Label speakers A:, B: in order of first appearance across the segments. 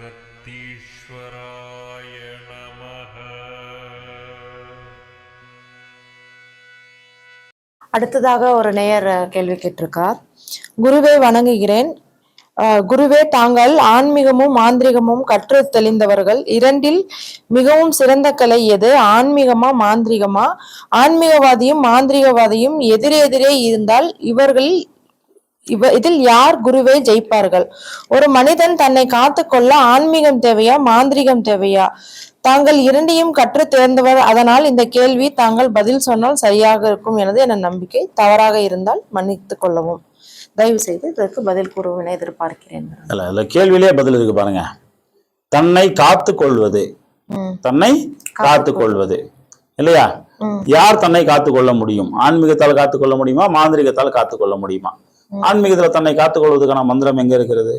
A: அகத்தீஸ்வராய நமः
B: அடுத்ததாக ஒரு நேயர் கேள்வி கேட்டிருக்கார். குருவை வணங்குகிறேன். குருவே தாங்கள் ஆன்மீகமும் மாந்திரிகமும் கற்று தெளிந்தவர்கள். இரண்டில் மிகவும் சிறந்த கலை எது? ஆன்மீகமா மாந்திரிகமா? ஆன்மீகவாதியும் மாந்திரிகவாதியும் எதிரெதிரே இருந்தால் இவர்களில் இவ இதில் யார் குருவை ஜெயிப்பார்கள்? ஒரு மனிதன் தன்னை காத்துக்கொள்ள ஆன்மீகம் தேவையா மாந்திரிகம் தேவையா? தாங்கள் இரண்டையும் கற்று தேர்ந்தவர் அதனால் இந்த கேள்வி தாங்கள் பதில் சொன்னால் சரியாக இருக்கும் எனது என நம்பிக்கை. தவறாக இருந்தால் மன்னித்துக் கொள்ளவும். தயவு செய்து இதற்கு பதில் கூறுவனை எதிர்பார்க்கிறேன்.
C: இல்ல இல்ல கேள்வியிலே பதில் இருக்கு பாருங்க. தன்னை காத்து கொள்வது தன்னை காத்து கொள்வது இல்லையா. யார் தன்னை காத்து கொள்ள முடியும்? ஆன்மீகத்தால் காத்து கொள்ள முடியுமா? மாந்திரிகத்தால் காத்து கொள்ள முடியுமா? ஆன்மீகத்துல தன்னை காத்துக் கொள்வதற்கான மந்திரம் எங்க இருக்கிறது?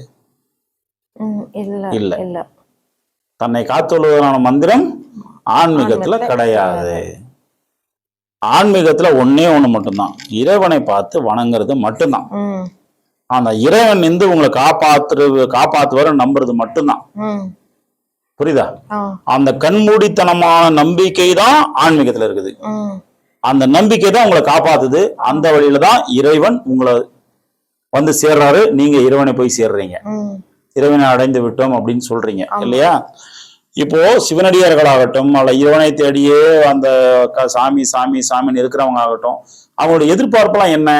B: இல்ல
C: இல்ல. தன்னை காத்துக்கொள்வதற்கான மந்திரம் ஆன்மீகத்துல கிடையாது. ஆன்மீகத்துல ஒண்ணே ஒண்ணு மட்டும்தான். இறைவனை பார்த்து வணங்குறது மட்டும்தான். அந்த இறைவன் வந்து உங்களை காப்பாத்து காப்பாத்துவர நம்புறது மட்டும்தான். புரியுதா? அந்த கண்மூடித்தனமான நம்பிக்கை தான் ஆன்மீகத்துல இருக்குது. அந்த நம்பிக்கை தான் உங்களை காப்பாத்துது. அந்த வழியில தான் இறைவன் உங்களை வந்து சேர்றாரு. நீங்க இறைவனை போய் சேர்றீங்க. இறைவனை அடைந்து விட்டோம் அப்படின்னு சொல்றீங்க. இல்லையா? இப்போ சிவனடியார்களாகட்டும் அல்ல இறைவனை தேடியே அந்த சாமி சாமி சாமின்னு இருக்கிறவங்க ஆகட்டும் அவங்களோட எதிர்பார்ப்பெல்லாம் என்ன?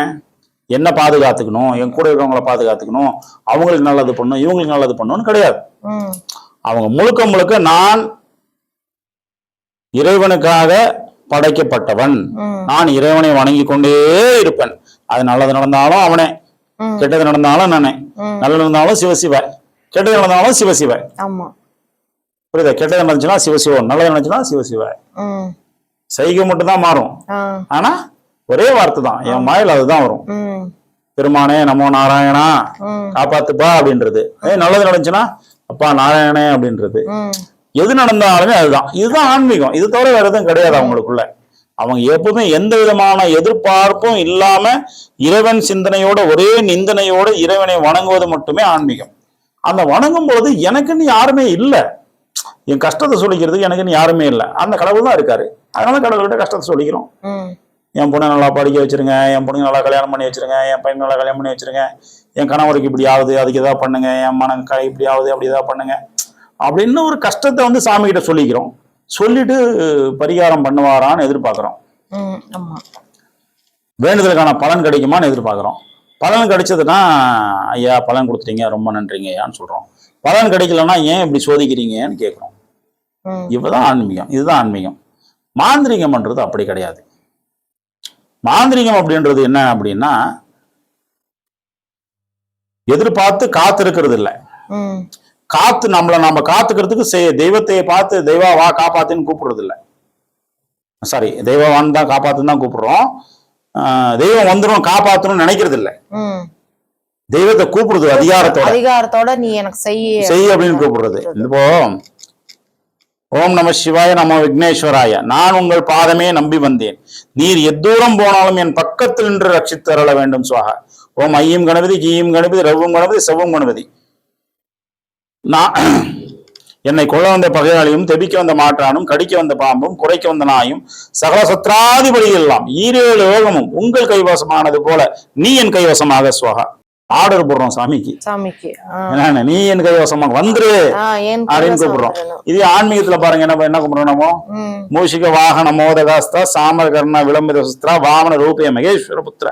C: என்ன பாதுகாத்துக்கணும்? என் கூட இருக்கிறவங்கள பாதுகாத்துக்கணும்? அவங்களுக்கு நல்லது பண்ணும் இவங்களுக்கு நல்லது பண்ணணும்னு கிடையாது. அவங்க முழுக்க முழுக்க நான் இறைவனுக்காக படைக்கப்பட்டவன். நான் இறைவனை வணங்கி கொண்டே இருப்பேன். அது நல்லது நடந்தாலும் அவனே. கெட்டது நடந்தாலும் நானே. நல்லது நடந்தாலும் சிவசிவ கெட்டது நடந்தாலும் சிவசிவ
B: ஆமா.
C: புரியுதா? கெட்டது நடந்துச்சுன்னா சிவசிவம் நல்லது நடந்துச்சுன்னா சிவசிவ சைகை மட்டும் தான் மாறும் ஆனா ஒரே வார்த்தை தான் என் மாயில் அதுதான் வரும். பெருமானே நமோ நாராயணா காப்பாத்துப்பா அப்படின்றது. ஏய் நல்லது நடந்துச்சுன்னா அப்பா நாராயணே அப்படின்றது. எது நடந்தாலுமே அதுதான். இதுதான் ஆன்மீகம். இது தவிர வேற எதுவும் கிடையாது அவங்களுக்குள்ள. அவங்க எப்பவுமே எந்த விதமான எதிர்பார்ப்பும் இல்லாம இறைவன் சிந்தனையோட ஒரே நிந்தனையோட இறைவனை வணங்குவது மட்டுமே ஆன்மீகம். அந்த வணங்கும் பொழுது எனக்குன்னு யாருமே இல்லை. என் கஷ்டத்தை சொல்லிக்கிறதுக்கு எனக்குன்னு யாருமே இல்லை. அந்த கடவுள் தான் இருக்காரு. அதனால கடவுள்கிட்ட கஷ்டத்தை சொல்லிக்கிறோம். என் பொண்ணை நல்லா படிக்க வச்சிருங்க என் பொண்ணுங்க நல்லா கல்யாணம் பண்ணி வச்சிருங்க என் பையன் நல்லா கல்யாணம் பண்ணி வச்சிருங்க என் கணவருக்கு இப்படி ஆகுது அதுக்கு எதாவது பண்ணுங்க என் மனம் க இப்படி ஆகுது அப்படி எதாவது பண்ணுங்க. அப்படின்னு ஒரு கஷ்டத்தை வந்து சாமி கிட்ட சொல்லிக்கிறோம். சொல்லிட்டு பரிகாரம் பண்ணுவாரான்னு எதிர்பார்க்குறோம். வேண்டுதலுக்கான பலன் கிடைக்குமான்னு எதிர்பார்க்குறோம். பலன் கிடைச்சதுன்னா ஐயா பலன் கொடுத்துட்டீங்க ரொம்ப நன்றிங்க ஐயான்னு சொல்கிறோம் பலன் கிடைக்கலன்னா ஏன் இப்படி சோதிக்கிறீங்கன்னு கேட்குறோம்.
B: ம்,
C: இவதான் ஆன்மீகம் இதுதான் ஆன்மீகம். மாந்திரிகம்ன்றது அப்படி கிடையாது. மாந்திரிகம் அப்படின்றது என்ன அப்படின்னா எதிர்பார்த்து காத்திருக்கிறது இல்லை காத்து நம்மளை நம்ம காத்துக்கிறதுக்கு செய்- தெய்வத்தை பார்த்து தெய்வா வா காப்பாத்துன்னு கூப்பிடுறது இல்லை சாரி தெய்வவான் தான் காப்பாத்துன்னு தான் கூப்பிடுறோம். தெய்வம் வந்துடும் காப்பாத்தணும்னு நினைக்கிறது இல்லை. தெய்வத்தை கூப்பிடுது அதிகாரத்தோட.
B: அதிகாரத்தோட நீ எனக்கு செய்ய
C: செய் அப்படின்னு கூப்பிடுறது. இப்போ ஓம் நம சிவாய நம விக்னேஸ்வராய நான் உங்கள் பாதமே நம்பி வந்தேன். நீர் எத்தூரம் போனாலும் என் பக்கத்தில் நின்று ரட்சித்து அருள வேண்டும் சுவாக. ஓம் ஐயும் கணபதி ஜீயும் கணபதி ரவ்வும் கணபதி செவ்வும் கணபதி. நான் என்னை கொல்ல வந்த பகையாளியும் தெபிக்க வந்த மாற்றானும் கடிக்க வந்த பாம்பும் குறைக்க வந்த நாயும் சகல சத்ராதிபதி எல்லாம் ஈரேழு யோகமும் உங்கள் கைவசமானது போல நீ என் கைவசமாக சுவகா. ஆர்டர் போடுறோம் சாமிக்கு.
B: சாமிக்கு.
C: என்ன நீ என் கைவசமாக வந்துரு அப்படின்னு
B: கைவசம்
C: கூப்பிடுறோம். இது ஆன்மீகத்துல பாருங்க என்ன என்ன கும்பிடுறோம் மூஷிக வாகன மோதகாஸ்தா சாமகர்ண விளம்பித சுஸ்திரா வாமன ரூபே மகேஸ்வர புத்திர.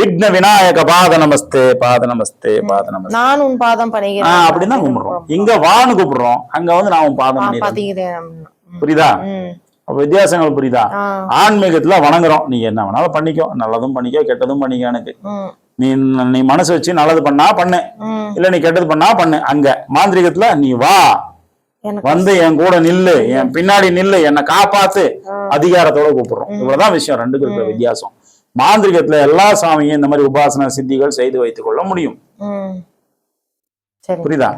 C: விக்ன விநாயக பாத நமஸ்தே பாத நமஸ்தே பாத நமஸ்தே.
B: நான் உன் பாதம் பணிகிறேன்.
C: அப்படின்னு தான் கும்பிடுறோம். இங்க வான்னு கூப்பிடுறோம். அங்க வந்து நான் உன் பாதம்
B: பாத்தீங்க
C: புரியுதா? வித்தியாசங்கள் புரியுதா? ஆன்மீகத்துல வணங்குறோம். நீ என்ன வேணாலும் பண்ணிக்கோ. நல்லதும் பண்ணிக்கோ கெட்டதும் பண்ணிக்கோ எனக்கு. நீ நீ மனசு வச்சு நல்லது பண்ணா பண்ணு. இல்ல நீ கெட்டது பண்ணா பண்ணு. அங்க மாந்திரிகத்துல நீ வா. வந்து என் கூட நில்லு. என் பின்னாடி நில்லு. என்னை காப்பாத்து. அதிகாரத்தோட கூப்பிடுறோம். இவ்வளவுதான் விஷயம். ரெண்டுக்கும் இருக்கிற வித்தியாசம். மாந்திரிகத்துல எல்லா சாமியும் இந்த மாதிரி உபாசன சித்திகள் செய்து வைத்துக் கொள்ள முடியும். புரியுதா?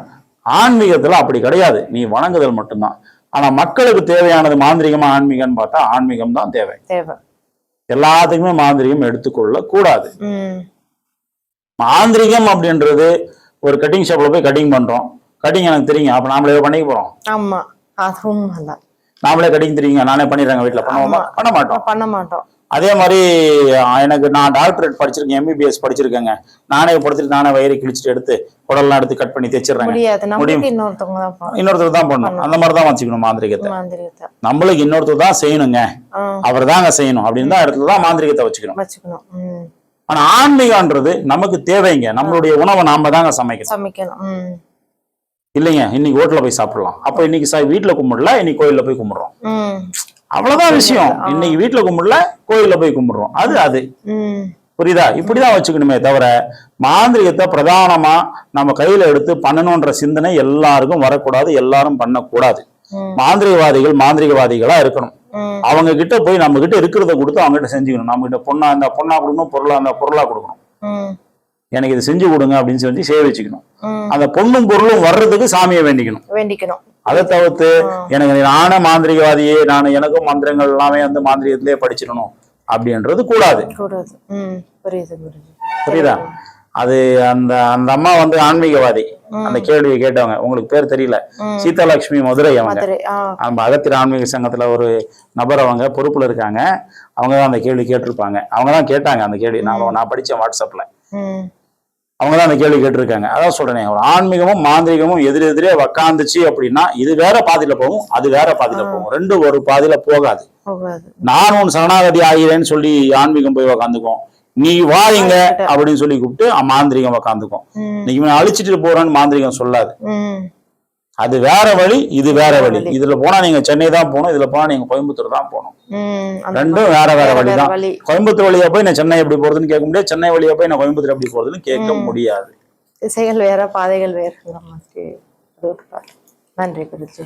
C: ஆன்மீகத்துல அப்படி கிடையாது. நீ வணங்குதல் மட்டும்தான். ஆனா மக்களுக்கு தேவையானது மாந்திரிகமா ஆன்மீகம்னு பார்த்தா ஆன்மீகம் தான் தேவை.
B: தேவை.
C: எல்லாத்துக்குமே மாந்திரிகம் எடுத்துக்கொள்ள கூடாது மாந்திரிகம் அப்படின்றது ஒரு கட்டிங் ஷாப்ல போய் கட்டிங் பண்றோம். கட்டிங் எனக்கு தெரியும். அப்ப நாமளே பண்ணிக்க போறோம்.
B: ஆமா. அதுவும்
C: நாமளே கட்டிங் தெரியுங்க. நானே பண்ணிடுறேங்க வீட்டுல பண்ணுவோமா? பண்ண மாட்டோம்.
B: பண்ண மாட்டோம்.
C: அதே மாதிரி எனக்கு நான் டாக்டரேட் படிச்சிருக்கேன். எம்பிபிஎஸ் படிச்சிருக்கேங்க. நானே படுத்துட்டு நானே வயிறு கிழிச்சிட்டு எடுத்து குடல்லாம் எடுத்து கட் பண்ணி தைச்சிடுறேங்க. இன்னொருத்தர் தான் பண்ணணும். அந்த மாதிரி தான் வச்சுக்கணும் மாந்திரிகத்தை. நம்மளுக்கு இன்னொருத்தர் தான் செய்யணுங்க. அவர் தாங்க செய்யணும். அப்படின்னு தான் இடத்துல தான் மாந்திரிகத்தை வச்சுக்கணும். ஆனா ஆன்மீகம்ன்றது நமக்கு தேவைங்க. நம்மளுடைய உணவை நாம தாங்க சமைக்கணும்.
B: சமைக்கணும்.
C: இல்லைங்க இன்னைக்கு ஹோட்டல்ல போய் சாப்பிடலாம். அப்ப இன்னைக்கு சா- வீட்டுல கும்பிடல இன்னைக்கு கோயில்ல போய் கும்பிடுறோம். அவ்வளவுதான் விஷயம். இன்னைக்கு வீட்டுல கும்பிடல கோயில்ல போய் கும்பிடுறோம். அது அது. புரியுதா? இப்படிதான் வச்சுக்கணுமே தவிர மாந்திரிகத்தை பிரதானமா நம்ம கையில எடுத்து பண்ணணும்ன்ற சிந்தனை எல்லாருக்கும் வரக்கூடாது எல்லாரும் பண்ணக்கூடாது. மாந்திரிகவாதிகள் மாந்திரிகவாதிகளா இருக்கணும். அவங்க கிட்ட போய் நம்ம கிட்ட இருக்கிறத கொடுத்து அவங்க கிட்ட செஞ்சுக்கணும். நம்ம கிட்ட பொண்ணா இருந்தா பொண்ணா கொடுக்கணும் பொருளா இருந்தா பொருளா கொடுக்கணும். எனக்கு இது செஞ்சு கொடுங்க அப்படின்னு சொல்லி சேவை வச்சுக்கணும்.
B: ம்.
C: அந்த பொண்ணும் பொருளும் வர்றதுக்கு சாமியை வேண்டிக்கணும்.
B: வேண்டிக்கணும்.
C: அதை தவிர்த்து எனக்கு நானே மாந்திரிகவாதியே நான் எனக்கும் மந்திரங்கள் எல்லாமே வந்து மாந்திரிகத்திலே படிச்சிடணும் அப்படின்றது கூடாது.
B: புரியுதா
C: அது அந்த அந்த அம்மா வந்து ஆன்மீகவாதி. அந்த கேள்வியை கேட்டவங்க. உங்களுக்கு பேர் தெரியல. சீதாலட்சுமி மதுரை அவங்க. நம்ம அகத்திர ஆன்மீக சங்கத்துல ஒரு நபர் அவங்க பொறுப்புல இருக்காங்க. அவங்க தான் அந்த கேள்வி கேட்டிருப்பாங்க. அவங்க தான் கேட்டாங்க அந்த கேள்வி. நான் நான் படிச்சேன் வாட்ஸ்அப்ல. அவங்க தான் அந்த கேள்வி கேட்டிருக்காங்க. அதான் சொல்றேனே ஒரு ஆன்மீகமும் மாந்திரிகமும் எதிர் எதிரே உக்காந்துச்சு அப்படின்னா இது வேற பாதியில போகும் அது வேற பாதியில போகும். ரெண்டு ஒரு பாதியில போகாது.
B: போகாது.
C: நான் உன் சரணாகதி ஆகிறேன்னு சொல்லி ஆன்மீகம் போய் உக்காந்துக்கும் நீ வாங்க அப்படின்னு சொல்லி கூப்பிட்டு மாந்திரிகம் உக்காந்துக்கும். இவனை அழிச்சிட்டு போறேன்னு மாந்திரிகம் சொல்லாது. அது வேற வழி இது வேற வழி. இதுல போனா நீங்க சென்னை தான் போகணும் இதுல போனா நீங்க கோயம்புத்தூர் தான் போகணும். ரெண்டும் வேற வேற வழி
B: வேற
C: தான். கோயம்புத்தூர் வழியா போய் நான் சென்னை எப்படி போறதுன்னு கேட்க முடியாது. சென்னை வழியா போய் நான் கோயம்புத்தூர் எப்படி போறதுன்னு கேட்க முடியாது.
B: திசைகள் வேற பாதைகள் பாட்டு. நன்றி குருஜி.